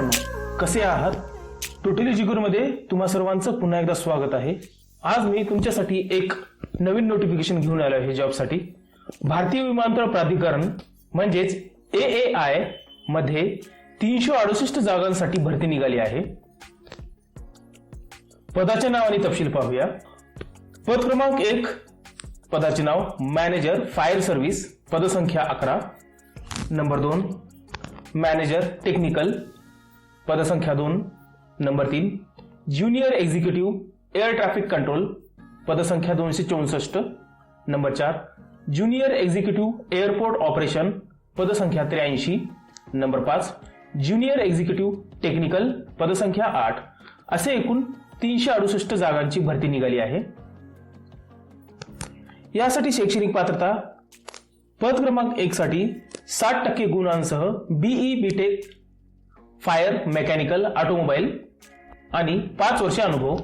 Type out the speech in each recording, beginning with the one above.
मित्रांनो कसे आहात? टोटली जिगुरमध्ये तुम्हा सर्वांचं पुन्हा एकदा स्वागत आहे. आज मी तुमच्यासाठी एक नवीन नोटिफिकेशन घेऊन आलो आहे जॉबसाठी भारतीय विमानतळ प्राधिकरण म्हणजेच ए ए आयमध्ये तीनशे अडुसष्ट जागांसाठी भरती निघाली आहे. पदाचे नाव आणि तपशील पाहूया. पद क्रमांक एक पदाचे नाव मॅनेजर फायर सर्व्हिस पदसंख्या अकरा. नंबर दोन मॅनेजर टेक्निकल पदसंख्या दोन नंबर तीन junior executive air traffic control पदसंख्या दोनशे चौसष्ट नंबर चार ज्युनियर एक्झिक्युटिव्ह एअरपोर्ट ऑपरेशन पदसंख्या त्र्याऐंशी नंबर पाच ज्युनियर एक्झिक्युटिव्ह टेक्निकल पदसंख्या आठ. असे एकूण तीनशे अडुसष्ट जागांची भरती निघाली आहे. यासाठी शैक्षणिक पात्रता पद क्रमांक एक साठी साठ टक्के गुणांसह BE BTech fire mechanical automobile आणि पाच वर्षे अनुभव.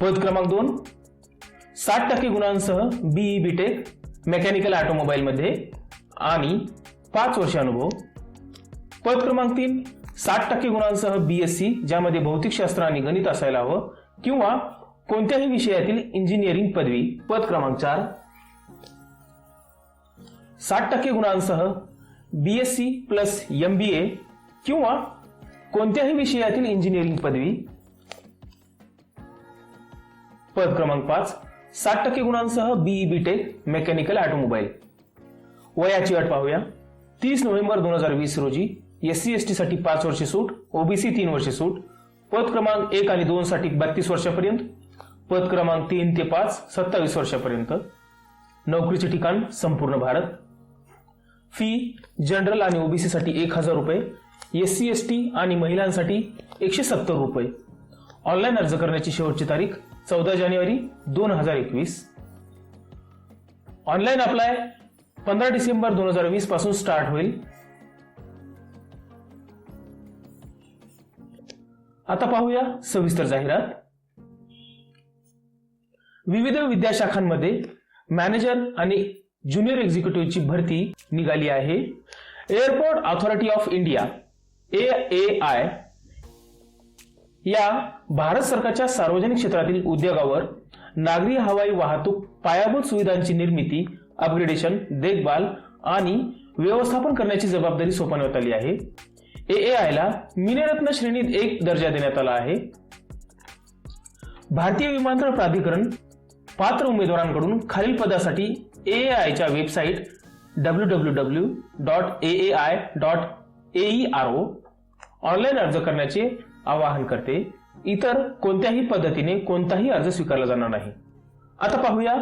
पद क्रमांक दोन साठ टक्के गुणांसह बीई बीटेक मेकॅनिकल ऑटोमोबाईलमध्ये आणि पाच वर्षे अनुभव. पद क्रमांक तीन साठ टक्के गुणांसह बी एस सी ज्यामध्ये भौतिकशास्त्र आणि गणित असायला हवं किंवा कोणत्याही विषयातील इंजिनिअरिंग पदवी. पद क्रमांक चार साठ टक्के गुणांसह B S C plus M B A किंवा कोणत्याही विषयातील इंजिनिअरिंग पदवी. पद क्रमांक पाच साठ टक्के गुणांसह बीई टेक मेकॅनिकल ऑटोमोबाईल वयाची अट पाहूया. तीस नोव्हेंबर दोन हजार वीस रोजी एस सी एस टी साठी पाच वर्षे सूट ओबीसी तीन वर्षे सूट. पद क्रमांक एक आणि दोन साठी बत्तीस वर्षापर्यंत. पद क्रमांक तीन ते पाच सत्तावीस वर्षापर्यंत. नोकरीचे ठिकाण संपूर्ण भारत. फी जनरल आणि ओबीसी साठी एक हजार रुपये एस सी एस टी आणि महिलांसाठी एकशे सत्तर रुपये. ऑनलाईन अर्ज करण्याची शेवटची तारीख चौदा जानेवारी दोन हजार एकवीस. ऑनलाईन अप्लाय पंधरा डिसेंबर दोन हजार वीसपासून स्टार्ट होईल. आता पाहूया सविस्तर जाहिरात. विविध विद्याशाखांमध्ये मॅनेजर आणि ज्युनियर एक्झिक्युटिव्हची भरती निघाली आहे. Airport authority of India A A I या भारत सरकारच्या सार्वजनिक क्षेत्रातील उद्योगावर नागरी हवाई वाहतूक पायाभूत सुविधांची निर्मिती अपग्रेडेशन देखभाल आणि व्यवस्थापन करण्याची जबाबदारी सोपवण्यात आली आहे. ए ए आय ला श्रेणीत एक दर्जा देण्यात आला आहे. भारतीय विमानतळ प्राधिकरण पात्र उमेदवारांकडून खालील पदासाठी ए आयच्या website W W W dot A A I dot A R O online अर्ज करण्याचे आवाहन करते. इतर कोणत्याही पद्धतीने कोणताही अर्ज स्वीकारला जाणार नाही. आता पाहूया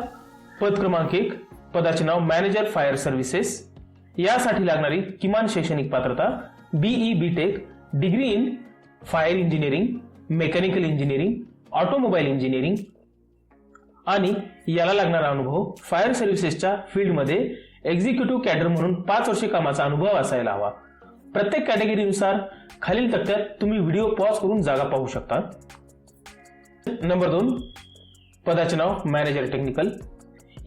पद क्रमांक एक. पदाचे नाव मॅनेजर फायर सर्व्हिसेस यासाठी लागणारी किमान शैक्षणिक पात्रता BE tech degree in fire engineering mechanical engineering automobile engineering आणि याला लागणारा अनुभव फायर सर्व्हिसेसच्या फील्डमध्ये एक्झिक्युटिव्ह कॅडर म्हणून पाच वर्षे कामाचा अनुभव असायला हवा. प्रत्येक कॅटेगरीनुसार खालील तक्त्यात तुम्ही व्हिडिओ पॉज करून जागा पाहू शकता. नंबर दोन पदाचे नाव मॅनेजर टेक्निकल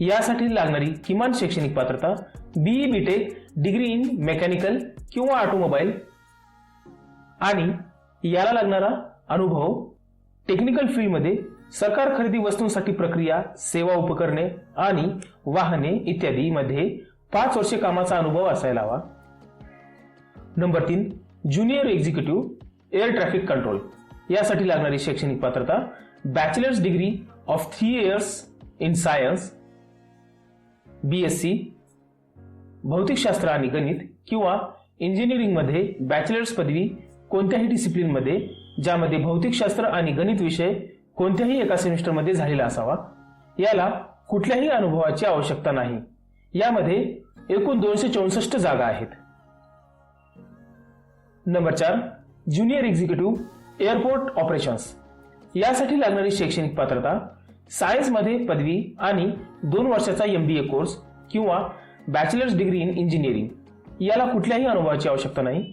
यासाठी लागणारी किमान शैक्षणिक पात्रता BE BTech degree in mechanical किंवा ऑटोमोबाईल आणि याला लागणारा अनुभव टेक्निकल फील्डमध्ये सरकार खरेदी वस्तूंसाठी प्रक्रिया सेवा उपकरणे आणि वाहने इत्यादी मध्ये पाच वर्षे कामाचा अनुभव असायला हवा. नंबर तीन junior executive air traffic control. यासाठी लागणारी शैक्षणिक पात्रता bachelor's degree of three years in science BSc भौतिकशास्त्र आणि गणित किंवा इंजिनिअरिंगमध्ये बॅचलर्स पदवी कोणत्याही डिसिप्लिनमध्ये ज्यामध्ये भौतिकशास्त्र आणि गणित विषय कोणत्याही एका सेमिस्टरमध्ये झालेला असावा. याला कुठल्याही अनुभवाची आवश्यकता नाही. यामध्ये एकूण दोनशे चौसष्ट जागा आहेत. नंबर चार ज्युनियर एक्झिक्युटिव्ह एअरपोर्ट ऑपरेशन्स. यासाठी लागणारी शैक्षणिक पात्रता सायन्समध्ये पदवी आणि दोन वर्षाचा एम बी ए कोर्स किंवा बॅचलर्स डिग्री इन इंजिनिअरिंग. याला कुठल्याही अनुभवाची आवश्यकता नाही.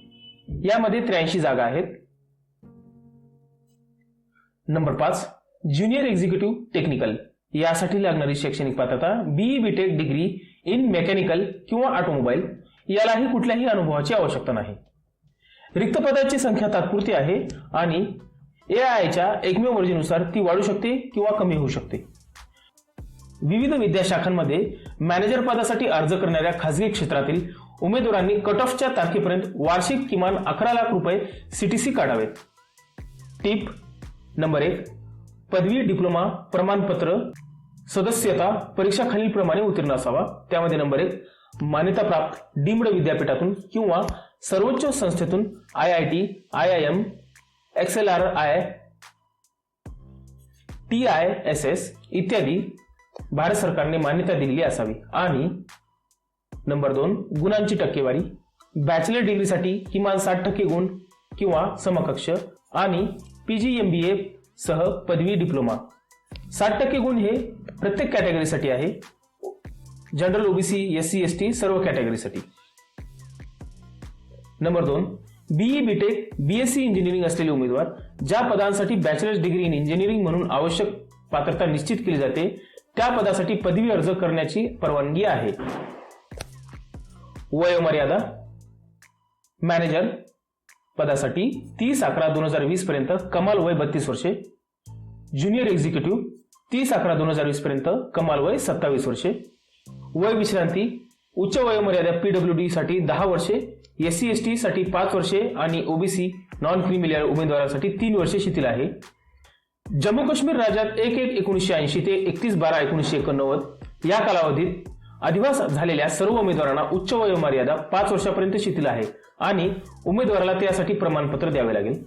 यामध्ये त्र्याऐंशी जागा आहेत. नंबर पाच ज्युनियर एक्झिक्युटिव्ह टेक्निकल यासाठी लागणारी शैक्षणिक पात्रता BE BTech degree in mechanical किंवा ऑटोमोबाईल यालाही कुठल्याही अनुभवाची आवश्यकता नाही. रिक्त पदाची संख्या तात्पुरती आहे आणि ए आयच्या एकमेव मर्जीनुसार ती वाढू शकते किंवा कमी होऊ शकते. विविध विद्याशाखांमध्ये मॅनेजर पदासाठी अर्ज करणाऱ्या खासगी क्षेत्रातील उमेदवारांनी कट ऑफच्या तारखेपर्यंत वार्षिक किमान अकरा लाख रुपये सीटीसी काढावेत टिप नंबर एक पदवी डिप्लोमा प्रमाणपत्र सदस्यता परीक्षा खालीलप्रमाणे उत्तीर्ण असावा. त्यामध्ये नंबर एक मान्यताप्राप्त डीम्ड विद्यापीठातून किंवा सर्वोच्च संस्थेतून I I T I I M X R I T I S S इत्यादी भारत सरकारने मान्यता दिलेली असावी. आणि नंबर दोन गुणांची टक्केवारी बॅचलर डिग्रीसाठी किमान साठ टक्के गुण किंवा समकक्ष आणि पीजी एम बी ए सह पदवी डिप्लोमा. साठ टक्के गुण हे प्रत्येक कॅटेगरीसाठी आहे. General OBC S C S T सर्व कॅटेगरीसाठी नंबर दोन बीई बीटेक बीएससी इंजिनिअरिंग असलेले उमेदवार ज्या पदांसाठी बॅचलर्स डिग्री इन इंजिनिअरिंग म्हणून आवश्यक पात्रता निश्चित केली जाते त्या पदासाठी पदवी अर्ज करण्याची परवानगी आहे. वयोमर्यादा मॅनेजर पदासाठी तीस अकरा दोन हजार वीस पर्यंत कमाल वय बत्तीस वर्षे. ज्युनियर एक्झिक्युटिव्ह तीस अकरा दोन हजार वीस पर्यंत कमाल वय सत्तावीस वर्षे. वय विश्रांती उच्च वयोमर्यादा पीडब्ल्यू डी साठी दहा वर्षे एस सी एस टी साठी पाच वर्षे आणि ओबीसी नॉन क्रिमिलियर उमेदवारांसाठी तीन वर्षे शिथिल आहे. जम्मू काश्मीर राज्यात एक एक एकोणीसशे ऐंशी ते एकतीस बारा एकोणीसशे एकोणनव्वद या कालावधीत अधिवास झालेल्या सर्व उमेदवारांना उच्च वयोमर्यादा पाच वर्षापर्यंत शिथिल आहे आणि उमेदवाराला त्यासाठी प्रमाणपत्र द्यावे लागेल.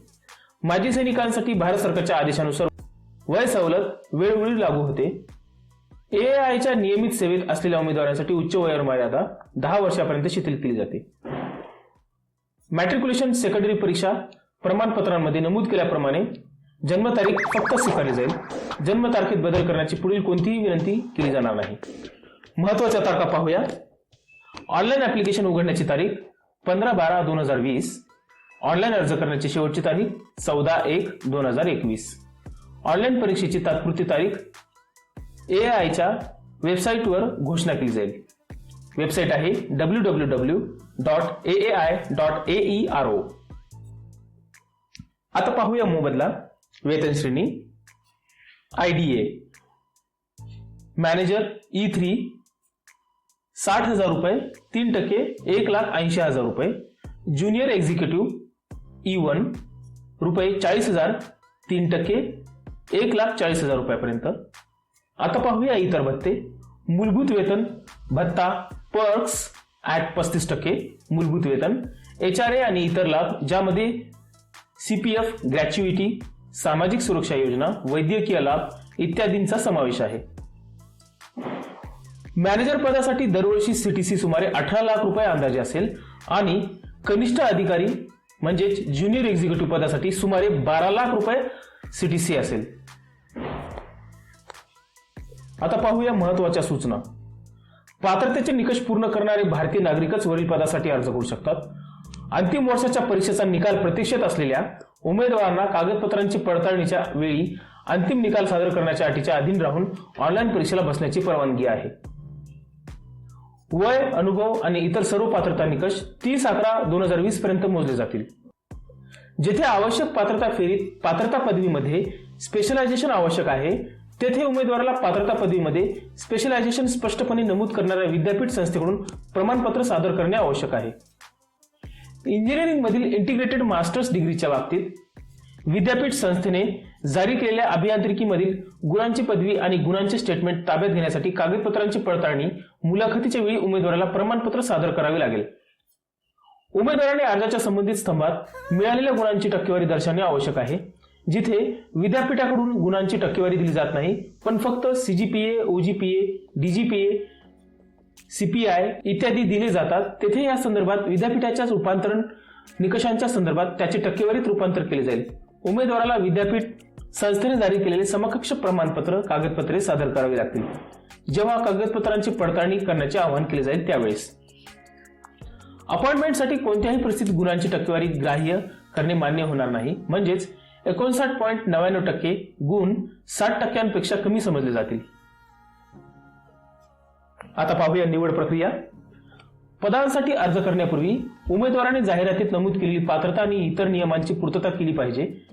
माजी सैनिकांसाठी भारत सरकारच्या आदेशानुसार वय सवलत वेळोवेळी लागू होते. एआयच्या नियमित सेवेत असलेल्या उमेदवारांसाठी उच्च वयोमर्यादा दहा वर्षापर्यंत शिथिल केली जाते. मॅट्रिक्युलेशन सेकंडरी परीक्षा प्रमाणपत्रांमध्ये नमूद केल्याप्रमाणे जन्मतारीख फक्त स्वीकारली जाईल. जन्मतारखेत बदल करण्याची पुढील कोणतीही विनंती केली जाणार नाही. महत्त्वाच्या तारखा पाहूया. ऑनलाईन ऍप्लिकेशन उघडण्याची तारीख पंधरा बारा दोन हजार वीस. ऑनलाईन अर्ज करण्याची शेवटची तारीख चौदा एक दोन हजार एकवीस. ऑनलाईन परीक्षेची तात्पुरती तारीख ए आयच्या वेबसाईटवर घोषणा केली जाईल. वेबसाईट आहे W W W dot A A I dot A E R O आता पाहूया मोबदला वेतन श्रेणी. I D A manager E three साठ हजार रुपये तीन टक्के एक लाख ऐंशी हजार रुपये. ज्युनियर एक्झिक्युटिव्ह ई वन रुपये चाळीस हजार तीन टक्के एक लाख चाळीस हजार रुपयापर्यंत. आता पाहूया इतर भत्ते. मूलभूत वेतन भत्ता पर्क्स ॲट पस्तीस टक्के मूलभूत वेतन. एच आर ए आणि इतर लाभ ज्यामध्ये सी पी एफ ग्रॅच्युइटी सामाजिक सुरक्षा योजना वैद्यकीय लाभ इत्यादींचा समावेश आहे. मॅनेजर पदासाठी दरवर्षी सीटीसी सुमारे अठरा लाख रुपये अंदाजे असेल. आणि कनिष्ठ अधिकारी म्हणजेच ज्युनियर एक्झिक्युटिव्ह पदासाठी सुमारे बारा लाख रुपये सीटीसी असेल. आता पाहूया महत्त्वाच्या सूचना. पात्रतेचे निकष पूर्ण करणारे भारतीय नागरिकच वरील पदासाठी अर्ज करू शकतात. अंतिम वर्षाच्या परीक्षेचा निकाल प्रतीक्षेत असलेल्या उमेदवारांना कागदपत्रांची पडताळणीच्या वेळी अंतिम निकाल सादर करण्याच्या अटीच्या अधीन राहून ऑनलाईन परीक्षेला बसण्याची परवानगी आहे. वय अनुभव आणि इतर सर्व पात्रता निकष तीस अकरा दोन हजार वीस पर्यंत मोजले जातील. जेथे आवश्यक पात्रता फेरीत पात्रता पदवीमध्ये स्पेशलायझेशन आवश्यक आहे तेथे उमेदवाराला पात्रता पदवीमध्ये स्पेशलायझेशन स्पष्टपणे नमूद करणाऱ्या विद्यापीठ संस्थेकडून प्रमाणपत्र सादर करणे आवश्यक आहे. इंजिनिअरिंगमधील इंटिग्रेटेड मास्टर्स डिग्रीच्या बाबतीत विद्यापीठ संस्थेने जारी केलेल्या अभियांत्रिकीमधील गुणांची पदवी आणि गुणांचे स्टेटमेंट ताब्यात घेण्यासाठी कागदपत्रांची पडताळणी मुलाखतीच्या वेळी उमेदवाराला प्रमाणपत्र सादर करावे लागेल. उमेदवाराने अर्जाच्या संबंधित स्तंभात मिळालेल्या गुणांची टक्केवारी दर्शवणे आवश्यक आहे जिथे विद्यापीठाकडून गुणांची टक्केवारी दिली जात नाही पण फक्त सीजीपीए ओजीपीए डीजीपीए सीपीआय इत्यादी दिले जातात. तेथे या संदर्भात विद्यापीठाच्या रूपांतरण निकषांच्या संदर्भात त्याचे टक्केवारीत रूपांतर केले जाईल. उमेदवाराला विद्यापीठ संस्थेने जारी केलेले समकक्ष प्रमाणपत्र कागदपत्रे सादर करावी लागतील. जेव्हा कागदपत्रांची पडताळणी करण्याचे आवाहन केले जाईल त्यावेळेस. अपॉइंटमेंटसाठी कोणत्याही परिस्थितीत गुणांची टक्केवारी ग्राह्य करणे मान्य होणार नाही. म्हणजेच एकोणसाठ पॉईंट नव्याण्णव टक्के गुण साठ टक्क्यांपेक्षा कमी समजले जातील. आता पाहूया निवड प्रक्रिया. पदांसाठी अर्ज करण्यापूर्वी उमेदवाराने जाहिरातीत नमूद केलेली पात्रता आणि इतर नियमांची पूर्तता केली पाहिजे.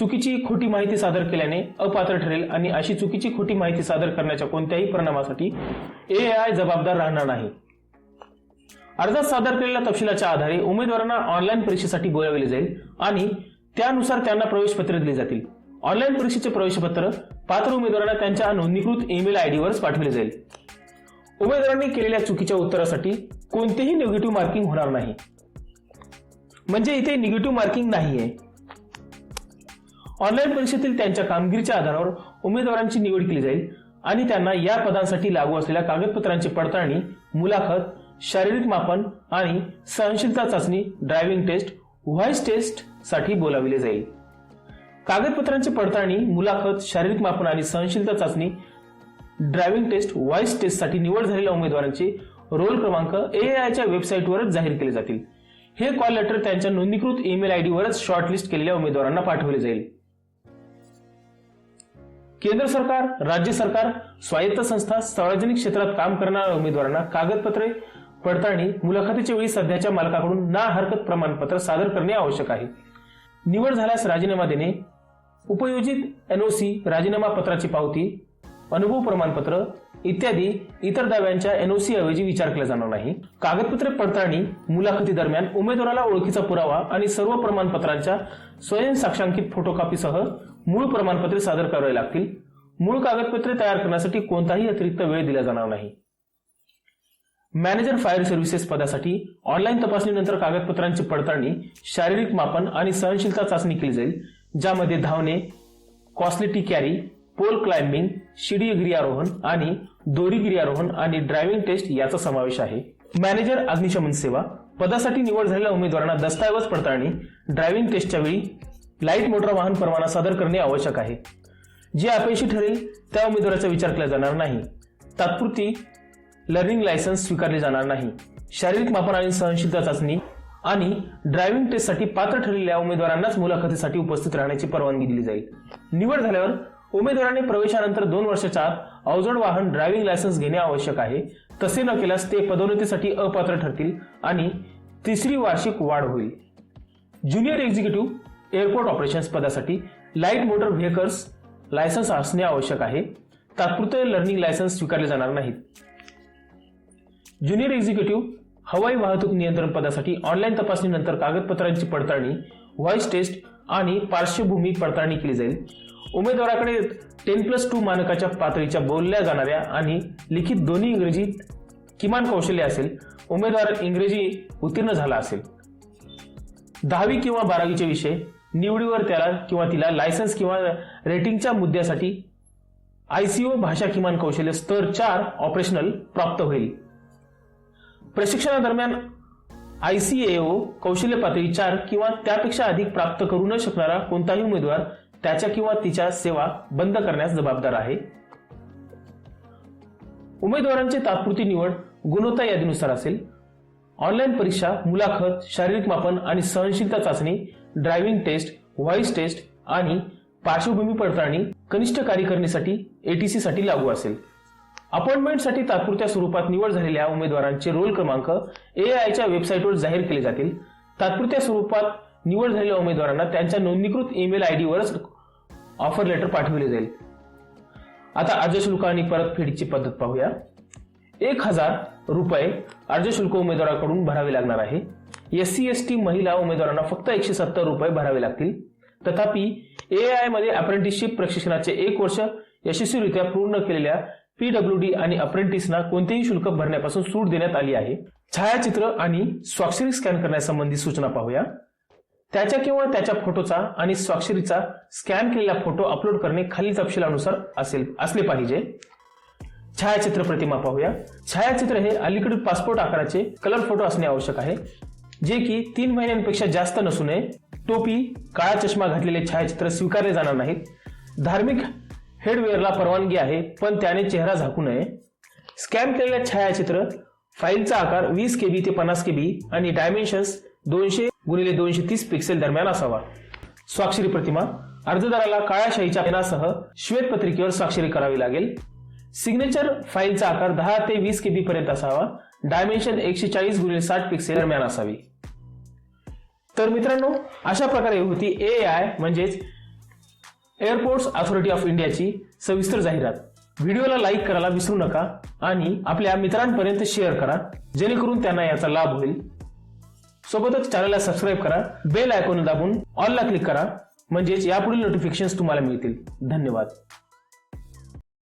चुकीची खोटी माहिती सादर केल्याने अपात्र ठरेल आणि अशी चुकीची खोटी माहिती सादर करण्याच्या कोणत्याही परिणामासाठी ए आय जबाबदार राहणार नाही. अर्जात सादर केलेल्या तपशिलाच्या आधारे उमेदवारांना ऑनलाईन परीक्षेसाठी बोलावले जाईल आणि त्यानुसार त्यांना प्रवेशपत्रे दिली जातील. ऑनलाईन परीक्षेचे प्रवेशपत्र पात्र उमेदवारांना त्यांच्या नोंदणीकृत ईमेल आयडीवरच पाठवले जाईल. उमेदवारांनी केलेल्या चुकीच्या उत्तरासाठी कोणतेही निगेटिव्ह मार्किंग होणार नाही. म्हणजे इथे निगेटिव्ह मार्किंग नाहीये. ऑनलाईन परीक्षेतील त्यांच्या कामगिरीच्या आधारावर उमेदवारांची निवड केली जाईल आणि त्यांना या पदांसाठी लागू असलेल्या कागदपत्रांची पडताळणी मुलाखत शारीरिक मापन आणि सहनशीलता चाचणी ड्रायव्हिंग टेस्ट व्हॉइस टेस्टसाठी बोलाविले जाईल. कागदपत्रांची पडताळणी मुलाखत शारीरिक मापन आणि सहनशीलता चाचणी ड्रायव्हिंग टेस्ट व्हॉइस टेस्टसाठी निवड झालेल्या उमेदवारांचे रोल क्रमांक एआयच्या वेबसाईटवरच जाहीर केले जातील. हे कॉल लेटर त्यांच्या नोंदणीकृत ईमेल आयडीवरच शॉर्टलिस्ट केलेल्या उमेदवारांना पाठवले जाईल. केंद्र सरकार राज्य सरकार स्वायत्त संस्था सार्वजनिक क्षेत्रात काम करणाऱ्या उमेदवारांना कागदपत्रे पडताळणी मुलाखतीच्या वेळी सध्याच्या मालकाकडून ना हरकत प्रमाणपत्र सादर करणे आवश्यक आहे. निवड झाल्यास राजीनामा देणे उपयोजित एनओसी राजीनामा पत्राची पावती अनुभव प्रमाणपत्र इत्यादी इतर दाव्यांच्या एनओसी ऐवजी विचार केला जाणार नाही. कागदपत्रे पडताळणी मुलाखती दरम्यान उमेदवाराला ओळखीचा पुरावा आणि सर्व प्रमाणपत्रांच्या स्वयं साक्षांकित फोटोकॉपीसह मूळ प्रमाणपत्रे सादर करावे लागतील. मूळ कागदपत्रे तयार करण्यासाठी कोणताही अतिरिक्त वेळ दिला जाणार नाही. मॅनेजर फायर सर्व्हिसेस पदासाठी ऑनलाईन तपासणीनंतर कागदपत्रांची पडताळणी शारीरिक मापन आणि सहनशीलता चाचणी केली जाईल ज्यामध्ये धावणे कॉस्लिटी कॅरी पोल क्लाइम्बिंग शिडी गिर्यारोहण आणि दोरी गिर्यारोहण आणि ड्रायव्हिंग टेस्ट याचा समावेश आहे. मॅनेजर अग्निशमन सेवा पदासाठी निवड झालेल्या उमेदवारांना दस्तऐवज पडताळणी ड्रायव्हिंग टेस्टच्या वेळी लाइट मोटर वाहन परवाना सादर करणे आवश्यक आहे. जे अपयशी ठरेल त्या उमेदवाराचा विचार केला जाणार नाही. तात्पुरती लर्निंग लायसन्स स्वीकारले जाणार नाही. शारीरिक मापन आणि सहनशीलता चाचणी आणि ड्रायव्हिंग टेस्टसाठी पात्र ठरलेल्या उमेदवारांनाच मुलाखतीसाठी उपस्थित राहण्याची परवानगी दिली जाईल. निवड झाल्यावर उमेदवाराने प्रवेशानंतर दोन वर्षाच्या आत अवजड वाहन ड्रायव्हिंग लायसन्स घेणे आवश्यक आहे. तसे न केल्यास ते पदोन्नतीसाठी अपात्र ठरतील आणि तिसरी वार्षिक वाढ होईल. ज्युनियर एक्झिक्युटिव्ह एअरपोर्ट ऑपरेशन्स पदासाठी लाइट मोटर व्हेकल्स लायसन्स असणे आवश्यक आहे. तात्पुरते लर्निंग लायसन्स स्वीकारले जाणार नाहीत. ज्युनियर एक्झिक्युटिव्ह हवाई वाहतूक नियंत्रण पदासाठी ऑनलाईन तपासणीनंतर कागदपत्रांची पडताळणी व्हॉइस टेस्ट आणि पार्श्वभूमी पडताळणी केली जाईल. उमेदवाराकडे टेन प्लस टू मानकाच्या पातळीच्या बोलल्या जाणाऱ्या आणि लिखित दोन्ही इंग्रजीत किमान कौशल्य असेल उमेदवार इंग्रजी उत्तीर्ण झाला असेल. दहावी किंवा बारावीचे विषय निवडीवर त्याला किंवा तिला लायसन्स किंवा रेटिंगच्या मुद्द्यासाठी आयसीओ भाषा किमान कौशल्य स्तर चार ऑपरेशनल प्राप्त होईल. प्रशिक्षणादरम्यान आयसीएओ कौशल्य पातळी चार किंवा त्यापेक्षा अधिक प्राप्त करू न शकणारा कोणताही उमेदवार त्याच्या किंवा तिच्या सेवा बंद करण्यास जबाबदार आहे. उमेदवारांची तात्पुरती निवड गुणवत्ता यादीनुसार असेल. ऑनलाईन परीक्षा मुलाखत शारीरिक मापन आणि सहनशीलता चाचणी ड्रायव्हिंग टेस्ट व्हॉइस टेस्ट आणि पार्श्वभूमी पडताळणी कनिष्ठ कार्यकारिणीसाठी एटीसी साठी लागू असेल. अपॉइंटमेंटसाठी तात्पुरत्या स्वरूपात निवड झालेल्या उमेदवारांचे रोल क्रमांक एआयच्या वेबसाईटवर जाहीर केले जातील. तात्पुरत्या स्वरूपात निवड झालेल्या उमेदवारांना त्यांच्या नोंदणीकृत ईमेल आयडीवरच ऑफर लेटर पाठविले जाईल. आता अर्ज शुल्क आणि परतफेडीची पद्धत पाहूया. एक हजार रुपये अर्ज शुल्क उमेदवाराकडून भरावे लागणार आहे. एस सी एस टी महिला उमेदवारांना फक्त एकशे सत्तर रुपये भरावे लागतील. तथापि एआयमध्ये अप्रेंटिसशिप प्रशिक्षणाचे एक वर्ष यशस्वीरित्या पूर्ण केलेल्या पीडब्ल्यू डी आणि अप्रेंटिसना कोणतेही शुल्क भरण्यापासून सूट देण्यात आली आहे. छायाचित्र आणि स्वाक्षरी स्कॅन करण्यासंबंधी सूचना पाहूया. त्याच्या किंवा त्याच्या फोटोचा आणि स्वाक्षरीचा स्कॅन केलेला फोटो अपलोड करणे खालील तपशिलानुसार असेल असले पाहिजे. छायाचित्र प्रतिमा पाहूया. छायाचित्र हे अलीकडील पासपोर्ट आकाराचे कलर फोटो असणे आवश्यक आहे. जे की तीन महिन्यांपेक्षा जास्त नसू नये टोपी काळा चष्मा घातलेले छायाचित्र स्वीकारले जाणार नाहीत. धार्मिक हेडवेअरला परवानगी आहे पण त्याने चेहरा झाकू नये. स्कॅन केलेल्या छायाचित्र फाईलचा आकार वीस केबी ते पन्नास केबी आणि डायमेन्शन्स दोनशे गुणिले दोनशे तीस पिक्सेल दरम्यान असावा. स्वाक्षरी प्रतिमा अर्जदाराला काळ्या पेनासह श्वेतपत्रिकेवर स्वाक्षरी करावी लागेल. सिग्नेचर फाईलचा आकार दहा ते वीस केबी पर्यंत असावा. डायमेन्शन एकशे चाळीस गुणिले साठ पिक्सेल दरम्यान असावी. तर मित्रांनो अशा प्रकारे होती ए आय म्हणजेच एअरपोर्ट्स अथॉरिटी ऑफ इंडियाची सविस्तर जाहिरात. व्हिडिओला लाईक करायला विसरू नका आणि आपल्या मित्रांपर्यंत शेअर करा जेणेकरून त्यांना याचा लाभ होईल. सोबतच चॅनलला सबस्क्राईब करा बेल आयकॉन दाबून ऑलला क्लिक करा म्हणजेच यापुढील नोटिफिकेशन तुम्हाला मिळतील. धन्यवाद.